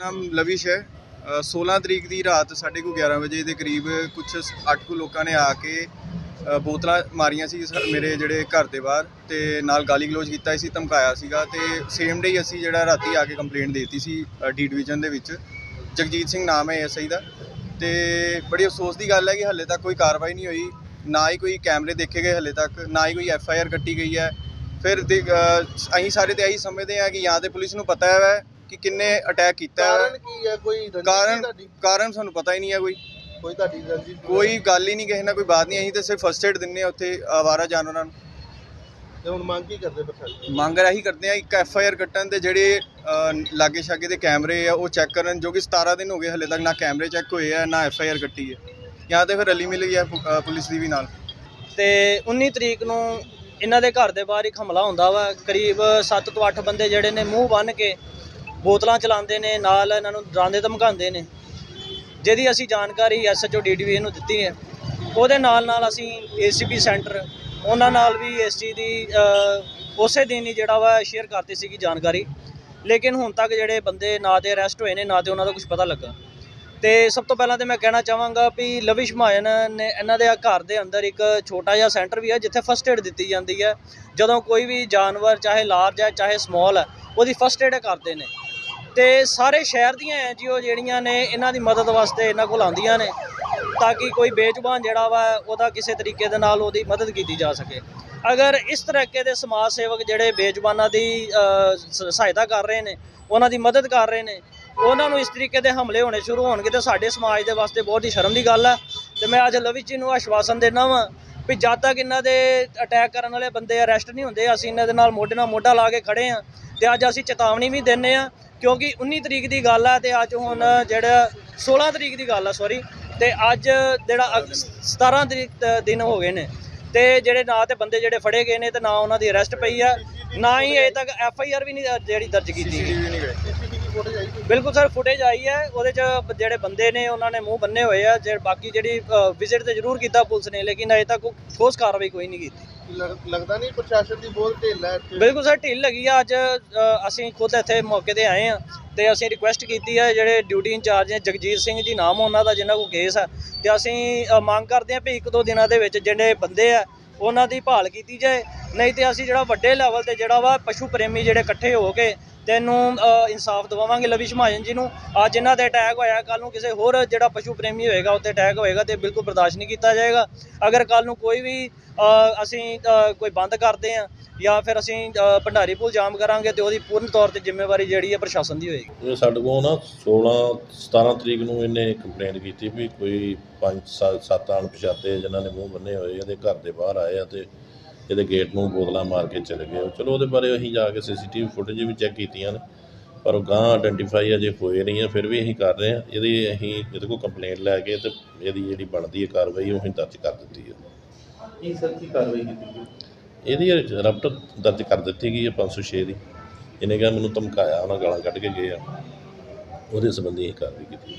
ਨਾਮ ਲਵਿਸ਼ ਹੈ। ਅ, 16 ਤਰੀਕ ਦੀ ਰਾਤ ਸਾਢੇ ਕੁ 11 ਵਜੇ ਦੇ ਕਰੀਬ ਕੁਝ 8 ਕੁ ਲੋਕਾਂ ਨੇ ਆ ਕੇ ਬੋਤਲਾਂ ਮਾਰੀਆਂ ਸੀ ਸ- ਮੇਰੇ ਜਿਹੜੇ ਘਰ ਦੇ ਬਾਹਰ ਤੇ ਨਾਲ ਗਾਲੀ ਗਲੋਚ ਕੀਤਾ ਸੀ ਧਮਕਾਇਆ ਸੀਗਾ ਤੇ ਸੇਮ ਡੇ ਅਸੀਂ ਜਿਹੜਾ ਰਾਤੀ ਆ ਕੇ ਕੰਪਲੇਂਟ ਦੇਤੀ ਸੀ ਡੀ ਡਿਵੀਜ਼ਨ ਦੇ ਵਿੱਚ। ਜਗਜੀਤ ਸਿੰਘ ਨਾਮ ਹੈ ਐਸਆਈ ਦਾ ਤੇ ਬੜੀ ਅਫਸੋਸ ਦੀ ਗੱਲ ਹੈ ਕਿ ਹੱਲੇ ਤੱਕ ਕੋਈ ਕਾਰਵਾਈ ਨਹੀਂ ਹੋਈ ਨਾ ਹੀ ਕੋਈ ਕੈਮਰੇ ਦੇਖੇ ਗਏ ਹੱਲੇ ਤੱਕ ਨਾ ਹੀ ਕੋਈ ਐਫ ਆਈ ਆਰ ਕੱਟੀ ਗਈ ਹੈ। ਫਿਰ ਦੇ- ਅਸੀਂ ਸਾਰੇ ਤੇ ਇਹੀ ਸਮਝਦੇ ਹਾਂ ਕਿ ਜਾਂ ਤੇ ਪੁਲਿਸ ਨੂੰ ਪਤਾ ਹੈ ਕਿ ਕਿੰਨੇ ਅਟੈਕ ਕੀਤਾ ਹੈ। ਕਾਰਨ ਕੀ ਹੈ? ਕੋਈ ਕਾਰਨ ਕਾਰਨ ਸਾਨੂੰ ਪਤਾ ਹੀ ਨਹੀਂ ਹੈ ਕੋਈ। ਕੋਈ ਤੁਹਾਡੀ ਰੰਜਿਸ਼ ਕੋਈ ਗੱਲ ਹੀ ਨਹੀਂ ਕਿਸੇ ਨਾਲ ਕੋਈ ਬਾਤ ਨਹੀਂ ਅਸੀਂ ਤੇ ਸਿਰਫ ਫਸਟ ਏਡ ਦਿੰਨੇ ਆ ਉੱਥੇ ਆਵਾਰਾ ਜਾਨਵਰਾਂ ਨੂੰ। ਤੇ ਹੁਣ ਮੰਗ ਕੀ ਕਰਦੇ ਪ੍ਰਸ਼ਾਸਨ ਮੰਗ ਰਹੀ ਕਰਦੇ ਆ ਇੱਕ ਐਫ ਆਈ ਆਰ ਕੱਟਣ ਤੇ ਜਿਹੜੇ ਲਾਗੇ ਛਾਗੇ ਦੇ ਕੈਮਰੇ ਆ ਉਹ ਚੈੱਕ ਕਰਨ ਜੋ ਕਿ 17 ਦਿਨ ਹੋ ਗਏ ਹਲੇ ਤੱਕ ਨਾ ਕੈਮਰੇ ਚੈੱਕ ਹੋਏ ਆ ਨਾ ਐਫ ਆਈ ਆਰ ਕੱਟੀ ਹੈ ਜਾਂ ਤੇ ਫਿਰ ਰਲੀ ਮਿਲੀ ਹੈ ਪੁਲਿਸ ਦੀ ਵੀ ਨਾਲ। ਤੇ 19 ਤਰੀਕ ਨੂੰ ਇਹਨਾਂ ਦੇ ਘਰ ਦੇ ਬਾਹਰ ਇੱਕ ਹਮਲਾ ਹੁੰਦਾ ਵਾ ਕਰੀਬ 7 ਤੋਂ 8 ਬੰਦੇ ਜਿਹੜੇ ਨੇ ਮੂੰਹ ਬੰਨ ਕੇ ਬੋਤਲਾਂ ਚਲਾਉਂਦੇ ਨੇ, ਨਾਲ ਇਹਨਾਂ ਨੂੰ ਡਰਾਉਂਦੇ ਧਮਕਾਉਂਦੇ ਨੇ। ਜਿਹਦੀ ਅਸੀਂ ਜਾਣਕਾਰੀ ਐਸਐਚਓ ਡੀਡੀਵੀ ਨੂੰ ਦਿੱਤੀ ਹੈ। ਉਹਦੇ ਨਾਲ ਨਾਲ ਅਸੀਂ ਏਸੀਪੀ ਸੈਂਟਰ ਉਹਨਾਂ ਨਾਲ ਵੀ ਇਸ ਚੀਜ਼ ਦੀ ਉਸੇ ਦਿਨ ਹੀ ਜਿਹੜਾ ਵਾ ਸ਼ੇਅਰ ਕਰਤੀ ਸੀਗੀ ਜਾਣਕਾਰੀ। ਲੇਕਿਨ ਹੁਣ ਤੱਕ ਜਿਹੜੇ ਬੰਦੇ ਨਾ ਤੇ ਅਰੈਸਟ ਹੋਏ ਨੇ, ਨਾ ਤੇ ਉਹਨਾਂ ਦਾ ਕੁਝ ਪਤਾ ਲੱਗਾ। ਤੇ ਸਭ ਤੋਂ ਪਹਿਲਾਂ ਤੇ ਮੈਂ ਕਹਿਣਾ ਚਾਹਾਂਗਾ ਵੀ ਲਵਿਸ਼ ਮਾਇਨ ਨੇ ਇਹਨਾਂ ਦੇ ਘਰ ਦੇ ਅੰਦਰ ਇੱਕ ਛੋਟਾ ਜਿਹਾ ਸੈਂਟਰ ਵੀ ਹੈ, ਜਿੱਥੇ ਫਸਟ ਏਡ ਦਿੱਤੀ ਜਾਂਦੀ ਹੈ। ਜਦੋਂ ਕੋਈ ਵੀ ਜਾਨਵਰ, ਚਾਹੇ ਲਾਰਜ ਹੈ, ਚਾਹੇ ਸਮਾਲ ਹੈ, ਉਹਦੀ ਫਸਟ ਏਡ ਕਰਦੇ ਨੇ। ਤੇ ਸਾਰੇ ਸ਼ਹਿਰ ਦੀਆਂ ਐਨਜੀਓ ਜਿਹੜੀਆਂ ਨੇ, ਇਹਨਾਂ ਦੀ ਮਦਦ ਵਾਸਤੇ ਇਹਨਾਂ ਕੋਲ ਆਉਂਦੀਆਂ ਨੇ, ਤਾਂ ਕਿ ਕੋਈ ਬੇਜ਼ੁਬਾਨ ਜਿਹੜਾ ਵਾ, ਉਹਦਾ ਕਿਸੇ ਤਰੀਕੇ ਦੇ ਨਾਲ ਉਹਦੀ ਮਦਦ ਕੀਤੀ ਜਾ ਸਕੇ। ਅਗਰ ਇਸ ਤਰੀਕੇ ਦੇ ਸਮਾਜ ਸੇਵਕ ਜਿਹੜੇ ਬੇਜ਼ੁਬਾਨਾਂ ਦੀ ਸਹਾਇਤਾ ਕਰ ਰਹੇ ਨੇ, ਉਹਨਾਂ ਦੀ ਮਦਦ ਕਰ ਰਹੇ ਨੇ, ਉਹਨਾਂ ਨੂੰ ਇਸ ਤਰੀਕੇ ਦੇ ਹਮਲੇ ਹੋਣੇ ਸ਼ੁਰੂ ਹੋਣਗੇ, ਤੇ ਸਾਡੇ ਸਮਾਜ ਦੇ ਵਾਸਤੇ ਬਹੁਤ ਹੀ ਸ਼ਰਮ ਦੀ ਗੱਲ ਹੈ ਤੇ ਮੈਂ ਅੱਜ ਲਵਿਸ਼ ਜੀ ਨੂੰ ਆਸ਼ਵਾਸਨ ਦਿੰਦਾ ਵਾਂ ਵੀ ਜਦ ਤੱਕ ਇਹਨਾਂ ਦੇ ਅਟੈਕ ਕਰਨ ਵਾਲੇ ਬੰਦੇ ਅਰੈਸਟ ਨਹੀਂ ਹੁੰਦੇ, ਅਸੀਂ ਇਹਨਾਂ ਦੇ ਨਾਲ ਮੋਢੇ ਨਾਲ ਮੋਢਾ ਲਾ ਕੇ ਖੜੇ ਆ, ਤੇ ਅੱਜ ਅਸੀਂ ਚੇਤਾਵਨੀ ਵੀ ਦਿੰਨੇ ਆ ਕਿਉਂਕਿ 19 ਤਰੀਕ ਦੀ ਗੱਲ ਹੈ ਤੇ ਅੱਜ ਹੁਣ ਜਿਹੜਾ 16 ਤਰੀਕ ਦੀ ਗੱਲ ਹੈ ਸੌਰੀ ਤੇ ਅੱਜ ਜਿਹੜਾ ਅਗ- 17 ਤਰੀਕ ਦਿਨ ਹੋ ਗਏ ਨੇ। ਤੇ ਜਿਹੜੇ ਨਾ ਤੇ ਬੰਦੇ ਜਿਹੜੇ ਫੜੇ ਗਏ ਨੇ ਤੇ ਨਾ ਉਹਨਾਂ ਦੀ ਅਰੈਸਟ ਪਈ ਆ ਨਾ ਹੀ ਅਜੇ ਤੱਕ ਐਫ ਆਈ ਆਰ ਵੀ ਨਹੀਂ ਜਿਹੜੀ ਦਰਜ ਕੀਤੀ? ਬਿਲਕੁਲ ਸਰ ਫੁਟੇਜ ਆਈ ਹੈ ਉਹਦੇ ਚ ਜਿਹੜੇ ਬੰਦੇ ਨੇ ਉਹਨਾਂ ਨੇ ਮੂੰਹ ਬੰਨੇ ਹੋਏ ਆ ਜਿਹੜੇ ਬਾਕੀ ਜਿਹੜੀ ਵਿਜ਼ਿਟ ਤੇ ਜ਼ਰੂਰ ਕੀਤਾ ਪੁਲਿਸ ਨੇ ਲੇਕਿਨ ਅਜੇ ਤੱਕ ਕੋਈ ਠੋਸ ਕਾਰਵਾਈ ਕੋਈ ਨਹੀਂ ਕੀਤੀ। ਲੱਗਦਾ ਨਹੀਂ ਪ੍ਰਸ਼ਾਸਨ ਦੀ ਬਹੁਤ ਢਿੱਲ ਹੈ ਇੱਥੇ? ਬਿਲਕੁਲ ਸਰ ਢਿੱਲ ਲੱਗੀ ਆ। ਅੱਜ ਅ, ਅਸੀਂ ਖੁਦ ਇੱਥੇ ਮੌਕੇ ਤੇ ਆਏ ਆ ਤੇ ਅਸੀਂ ਰਿਕੁਐਸਟ ਕੀਤੀ ਹੈ ਜਿਹੜੇ ਡਿਊਟੀ ਇੰਚਾਰਜ ਨੇ ਜਗਜੀਤ ਸਿੰਘ ਜੀ ਨਾਮ ਉਹਨਾਂ ਦਾ ਜਿਨ੍ਹਾਂ ਕੋਲ ਕੇਸ ਆ। ਤੇ ਅਸੀਂ ਅ, ਮੰਗ ਕਰਦੇ ਹਾਂ ਵੀ ਇੱਕ ਦੋ ਦਿਨਾਂ ਦੇ ਵਿੱਚ ਜਿਹੜੇ ਬੰਦੇ ਆ ਉਹਨਾਂ ਦੀ ਭਾਲ ਕੀਤੀ ਜਾਏ। ਨਹੀਂ ਤੇ ਅਸੀਂ ਜਿਹੜਾ ਵੱਡੇ ਲੈਵਲ ਤੇ ਜਿਹੜਾ ਵਾ ਪਸ਼ੂ ਪ੍ਰੇਮੀ ਜਿਹੜੇ ਇਕੱਠੇ ਹੋ ਕੇ ਤੈਨੂੰ ਇਨਸਾਫ ਦਿਵਾਵਾਂਗੇ ਲਵਿਸ਼ ਮਹਾਜਨ ਜੀ ਨੂੰ। ਅੱਜ ਇਹਨਾਂ ਤੇ ਅਟੈਕ ਹੋਇਆ ਕੱਲ ਨੂੰ ਕਿਸੇ ਹੋਰ ਜਿਹੜਾ ਪਸ਼ੂ ਪ੍ਰੇਮੀ ਹੋਏਗਾ, ਉੱਤੇ ਅਟੈਕ ਹੋਏਗਾ ਤੇ ਬਿਲਕੁਲ ਬਰਦਾਸ਼ਤ ਨਹੀਂ ਕੀਤਾ ਜਾਏਗਾ। ਅਗਰ ਕੱਲ ਨੂੰ ਕੋਈ ਵੀ ਅਸੀਂ ਕੋਈ ਬੰਦ ਕਰਦੇ ਆ ਜਾਂ ਫਿਰ ਅਸੀਂ ਭੰਡਾਰੀ ਪੁਲ ਜਾਮ ਕਰਾਂਗੇ ਤੇ ਉਹਦੀ ਪੂਰਨ ਤੌਰ ਤੇ ਜ਼ਿੰਮੇਵਾਰੀ ਜਿਹੜੀ ਹੈ ਪ੍ਰਸ਼ਾਸਨ ਦੀ ਹੋਏਗੀ। ਇਹ ਸਾਡੇ ਕੋਲ ਨਾ 16 17 ਤਰੀਕ ਨੂੰ ਇਹਨੇ ਕੰਪਲੇਂਟ ਕੀਤੀ ਵੀ ਕੋਈ 5 7 ਅਣਪਛਾਤੇ ਜਿਨ੍ਹਾਂ ਨੇ ਮੂੰਹ ਬੰਨੇ ਹੋਏ ਇਹਦੇ ਘਰ ਦੇ ਬਾਹਰ ਆਏ ਆ ਤੇ ਇਹਦੇ ਗੇਟ ਨੂੰ ਬੋਤਲਾਂ ਮਾਰ ਕੇ ਚਲੇ ਗਏ। ਚਲੋ ਉਹਦੇ ਬਾਰੇ ਅਸੀਂ ਜਾ ਕੇ ਸੀਸੀਟੀਵੀ ਫੁਟੇਜ ਵੀ ਚੈੱਕ ਕੀਤੀਆਂ ਨੇ ਪਰ ਉਹ ਗਾਂ ਆਇਡੈਂਟੀਫਾਈ ਅਜੇ ਹੋਏ ਨਹੀਂ ਆ ਫਿਰ ਵੀ ਅਸੀਂ ਕਰ ਰਹੇ ਆ ਇਹਦੀ ਅਸੀਂ ਇਹਦੇ ਕੋਲ ਕੰਪਲੇਂਟ ਲੈ ਕੇ ਤੇ ਇਹਦੀ ਜਿਹੜੀ ਬਣਦੀ ਹੈ ਕਾਰਵਾਈ ਉਹ ਅਸੀਂ ਦਰਜ ਕਰ ਦਿੱਤੀ ਹੈ। ਕੀ ਸਰ ਕੀ ਕਾਰਵਾਈ ਕੀਤੀ? ਇਹਦੀ ਰਪਟ ਦਰਜ ਕਰ ਦਿੱਤੀ ਗਈ ਹੈ 506 ਦੀ। ਇਹਨੇ ਕਿਹਾ ਮੈਨੂੰ ਧਮਕਾਇਆ ਉਹਨਾਂ ਗਾਲਾਂ ਕੱਢ ਕੇ ਗਏ ਆ। ਉਹਦੇ ਸੰਬੰਧੀ ਅਸੀਂ ਕਾਰਵਾਈ ਕੀਤੀ।